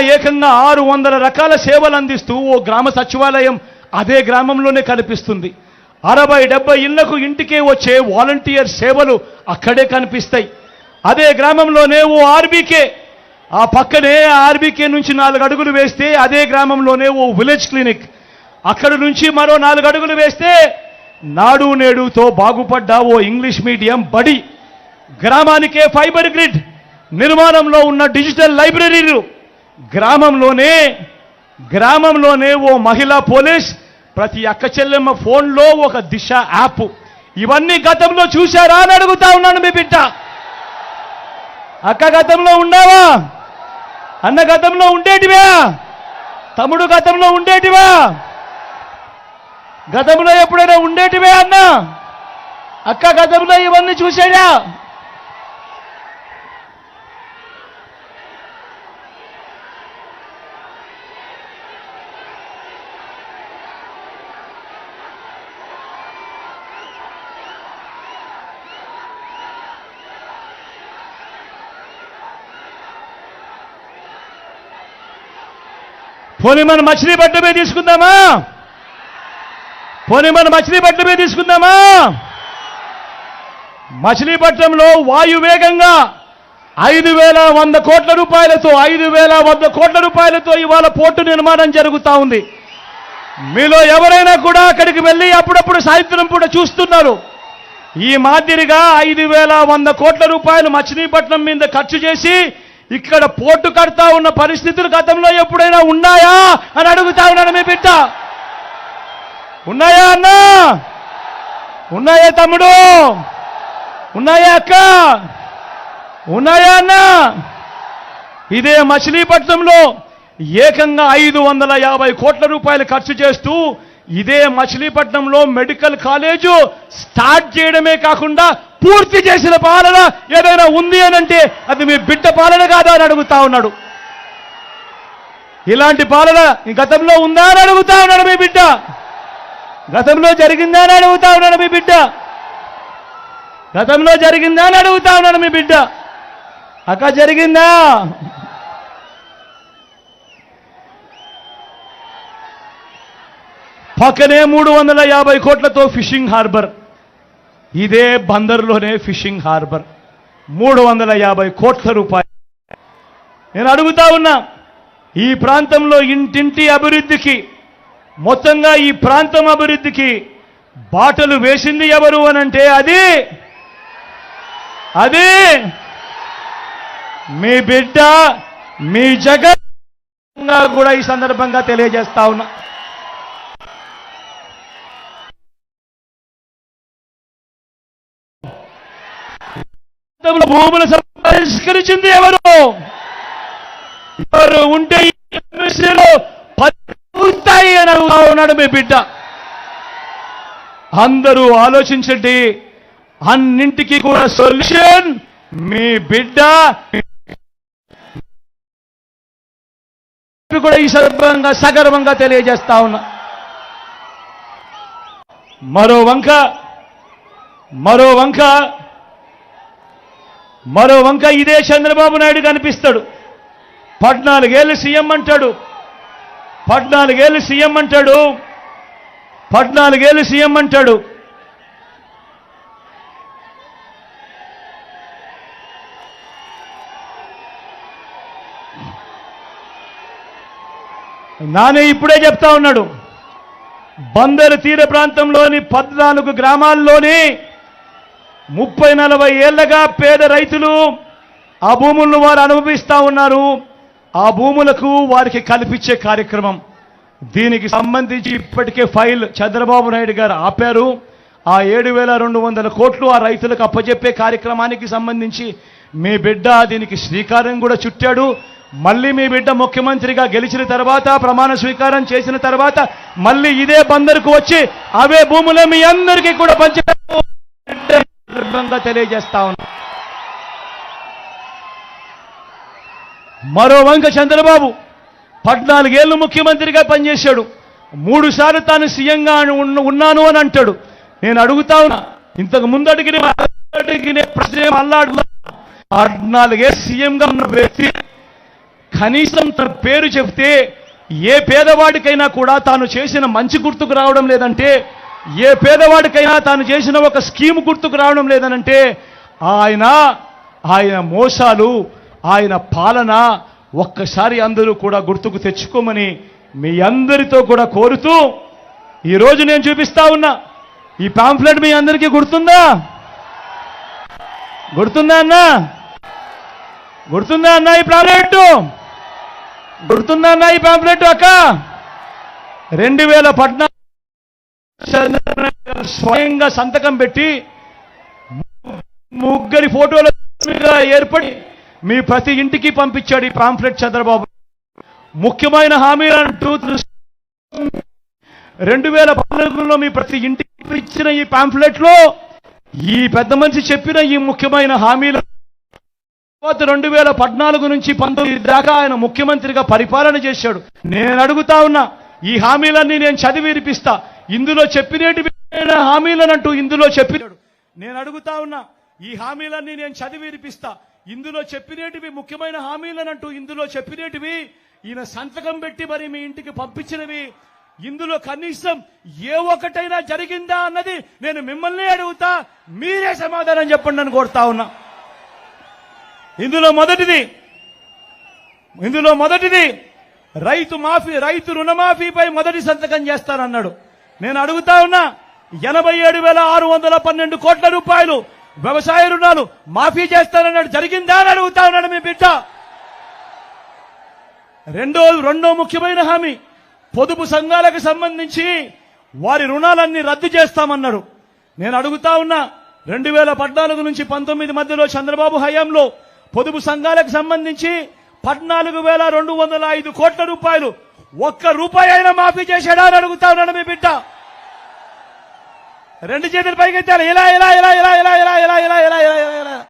ఏకంగా ఆరు వందల రకాల సేవలు అందిస్తూ ఓ గ్రామ సచివాలయం అదే గ్రామంలోనే కనిపిస్తుంది. అరవై డెబ్బై ఇళ్ళకు ఇంటికే వచ్చే వాలంటీర్ సేవలు అక్కడే కనిపిస్తాయి. అదే గ్రామంలోనే ఓ ఆర్బీకే. ఆ పక్కనే ఆర్బీకే నుంచి నాలుగు అడుగులు వేస్తే అదే గ్రామంలోనే ఓ విలేజ్ క్లినిక్. అక్కడి నుంచి మరో నాలుగు అడుగులు వేస్తే నాడు నేడుతో బాగుపడ్డ ఓ ఇంగ్లీష్ మీడియం బడి. గ్రామానికే ఫైబర్ గ్రిడ్. నిర్మాణంలో ఉన్న డిజిటల్ లైబ్రరీలు. గ్రామంలోనే గ్రామంలోనే ఓ మహిళా పోలీస్ ప్రతి అక్క చెల్లెమ్మ ఫోన్లో ఒక దిశ యాప్. ఇవన్నీ గతంలో చూశారా అని అడుగుతా ఉన్నాను మీ బిడ్డ. అక్క గతంలో ఉండావా? అన్న గతంలో ఉండేటివా? తమ్ముడు గతంలో ఉండేటివా? గతంలో ఎప్పుడైనా ఉండేటివే అన్న? అక్క గతంలో ఇవన్నీ చూసాడా పోనీ మనం మీద తీసుకుందామా? పోనీ మనం మీద తీసుకుందామా? మచిలీపట్నంలో వాయువేగంగా ఐదు వేల వంద కోట్ల రూపాయలతో ఐదు వేల వంద కోట్ల రూపాయలతో ఇవాళ పోర్టు నిర్మాణం జరుగుతూ ఉంది. మీలో ఎవరైనా కూడా అక్కడికి వెళ్ళి అప్పుడప్పుడు సాయంత్రం పూట చూస్తున్నారు. ఈ మాదిరిగా ఐదు వేల వంద కోట్ల రూపాయలు మచిలీపట్నం మీద ఖర్చు చేసి ఇక్కడ పోర్టు కడతా ఉన్న పరిస్థితులు గతంలో ఎప్పుడైనా ఉన్నాయా అని అడుగుతా ఉన్నాను మీ బిడ్డ. ఉన్నాయా అన్నా? ఉన్నాయా తమ్ముడు? ఉన్నాయా అక్క? ఉన్నాయా అన్నా? ఇదే మచిలీపట్నంలో ఏకంగా ఐదు వందల యాభై కోట్ల రూపాయలు ఖర్చు చేస్తూ ఇదే మచిలీపట్నంలో మెడికల్ కాలేజు స్టార్ట్ చేయడమే కాకుండా పూర్తి చేసిన పాలన ఏదైనా ఉంది అని అంటే అది మీ బిడ్డ పాలన కాదా అని అడుగుతా ఉన్నాడు. ఇలాంటి పాలన ఈ గతంలో ఉందా అని అడుగుతా ఉన్నాడు మీ బిడ్డ. గతంలో జరిగిందా అని అడుగుతా ఉన్నాడు మీ బిడ్డ. గతంలో జరిగిందా అని అడుగుతా ఉన్నాడు మీ బిడ్డ. అక్క జరిగిందా? పక్కనే మూడు వందల యాభై కోట్లతో ఫిషింగ్ హార్బర్. ఇదే బందర్లోనే ఫిషింగ్ హార్బర్. మూడు వందల యాభై కోట్ల రూపాయలు. నేను అడుగుతా ఉన్నా ఈ ప్రాంతంలో ఇంటింటి అభివృద్ధికి మొత్తంగా ఈ ప్రాంతం అభివృద్ధికి బాటలు వేసింది ఎవరు అనంటే అది అది మీ బిడ్డ మీ జగన్ కూడా ఈ సందర్భంగా తెలియజేస్తా ఉన్నా. భూములు పరిష్కరించింది ఎవరు? ఎవరు ఉంటే పూర్తాయి అని ఉన్నాడు మీ బిడ్డ. అందరూ ఆలోచించండి అన్నింటికి కూడా సొల్యూషన్ మీ బిడ్డ. కూడా ఈ సందర్భంగా సగర్వంగా తెలియజేస్తా ఉన్నా. మరో వంక మరో వంక మరో వంక ఇదే చంద్రబాబు నాయుడు కనిపిస్తాడు. పద్నాలుగేళ్ళు సీఎం అంటాడు. పద్నాలుగేళ్ళు సీఎం అంటాడు. పద్నాలుగేళ్ళు సీఎం అంటాడు. నానే ఇప్పుడే చెప్తా ఉన్నాడు. బందరు తీర ప్రాంతంలోని పద్నాలుగు గ్రామాల్లోని ముప్పై నలభై ఏళ్ళగా పేద రైతులు ఆ భూములను వారు అనుభవిస్తూ ఉన్నారు. ఆ భూములకు వారికి కల్పించే కార్యక్రమం. దీనికి సంబంధించి ఇప్పటికే ఫైల్ చంద్రబాబు నాయుడు గారు ఆపారు. ఆ ఏడు వేల రెండు వందల కోట్లు ఆ రైతులకు అప్పజెప్పే కార్యక్రమానికి సంబంధించి మీ బిడ్డ దీనికి శ్రీకారం కూడా చుట్టాడు. మళ్ళీ మీ బిడ్డ ముఖ్యమంత్రిగా గెలిచిన తర్వాత ప్రమాణ స్వీకారం చేసిన తర్వాత మళ్ళీ ఇదే బందరుకు వచ్చి అవే భూములే మీ అందరికీ కూడా పంచారు. సందర్భంగా తెలియజేస్తా ఉన్నా. మరో వంక చంద్రబాబు పద్నాలుగేళ్ళు ముఖ్యమంత్రిగా పనిచేశాడు. మూడుసార్లు తాను సీఎంగా ఉన్నాను అని అంటాడు. నేను అడుగుతా ఉన్నా ఇంతకు ముందు అడిగిన ప్రశ్న అల్లాడు అడుగుతా పద్నాలుగే సీఎంగా ఉన్న వ్యక్తి కనీసం తన పేరు చెప్తే ఏ పేదవాడికైనా కూడా తాను చేసిన మంచి గుర్తుకు రావడం లేదంటే ఏ పేదవాడికైనా తాను చేసిన ఒక స్కీమ్ గుర్తుకు రావడం లేదనంటే ఆయన ఆయన మోసాలు ఆయన పాలన ఒక్కసారి అందరూ కూడా గుర్తుకు తెచ్చుకోమని మీ అందరితో కూడా కోరుతూ ఈరోజు నేను చూపిస్తా ఉన్నా. ఈ పాంఫ్లెట్ మీ అందరికీ గుర్తుందా? గుర్తుందా అన్నా? గుర్తుందా అన్న ఈ పాంప్లెట్ గుర్తుందా అన్న ఈ పాంప్లెట్ అక్క? రెండు వేల పద్నాలుగు స్వయంగా సంతకం పెట్టి ముగ్గురి ఫోటోల ఏర్పడి మీ ప్రతి ఇంటికి పంపించాడు ఈ పాంప్లెట్ చంద్రబాబు. ముఖ్యమైన హామీలు అంటూ రెండు వేల పద్నాలుగులో మీ ప్రతి ఇంటికి ఇచ్చిన ఈ పాంప్లెట్లో ఈ పెద్ద మనిషి చెప్పిన ఈ ముఖ్యమైన హామీలు. తర్వాత రెండు వేల పద్నాలుగు నుంచి పంతొమ్మిది దాకా ఆయన ముఖ్యమంత్రిగా పరిపాలన చేశాడు. నేను అడుగుతా ఉన్నా ఈ హామీలన్నీ నేను చదివి వినిపిస్తా. ఇందులో చెప్పినటి హామీలనంటూ ఇందులో చెప్పినాడు నేను అడుగుతా ఉన్నా ఈ హామీలన్నీ నేను చదివి వినిపిస్తా. ఇందులో చెప్పినేటివి ముఖ్యమైన హామీలనంటూ ఇందులో చెప్పినేటివి ఈయన సంతకం పెట్టి మరి మీ ఇంటికి పంపించినవి. ఇందులో కనీసం ఏ ఒక్కటైనా జరిగిందా అన్నది నేను మిమ్మల్ని అడుగుతా. మీరే సమాధానం చెప్పండి అని కోరుతా ఉన్నా. ఇందులో మొదటిది ఇందులో మొదటిది రైతు మాఫీ రైతు రుణమాఫీపై మొదటి సంతకం చేస్తానన్నాడు. నేను అడుగుతా ఉన్నా ఎనభై ఏడు వేల ఆరు వందల పన్నెండు కోట్ల రూపాయలు వ్యవసాయ రుణాలు మాఫీ చేస్తానన్నాడు. జరిగిందా అని అడుగుతా ఉన్నాడు మీ బిడ్డ. రెండో రెండో ముఖ్యమైన హామీ పొదుపు సంఘాలకు సంబంధించి వారి రుణాలన్నీ రద్దు చేస్తామన్నాడు నేను అడుగుతా ఉన్నా రెండు వేల పద్నాలుగు నుంచి పంతొమ్మిది మధ్యలో చంద్రబాబు హయాంలో పొదుపు సంఘాలకు సంబంధించి పద్నాలుగు వేల రెండు వందల ఐదు కోట్ల రూపాయలు ఒక్క రూపాయి అయినా మాఫీ చేశాడా అని అడుగుతా ఉన్నాడు మీ బిడ్డ రెండు చేతులు పైకెత్తారు ఇలా ఇలా ఇలా ఇలా ఇలా ఇలా ఇలా ఇలా ఇలా ఇలా ఇలా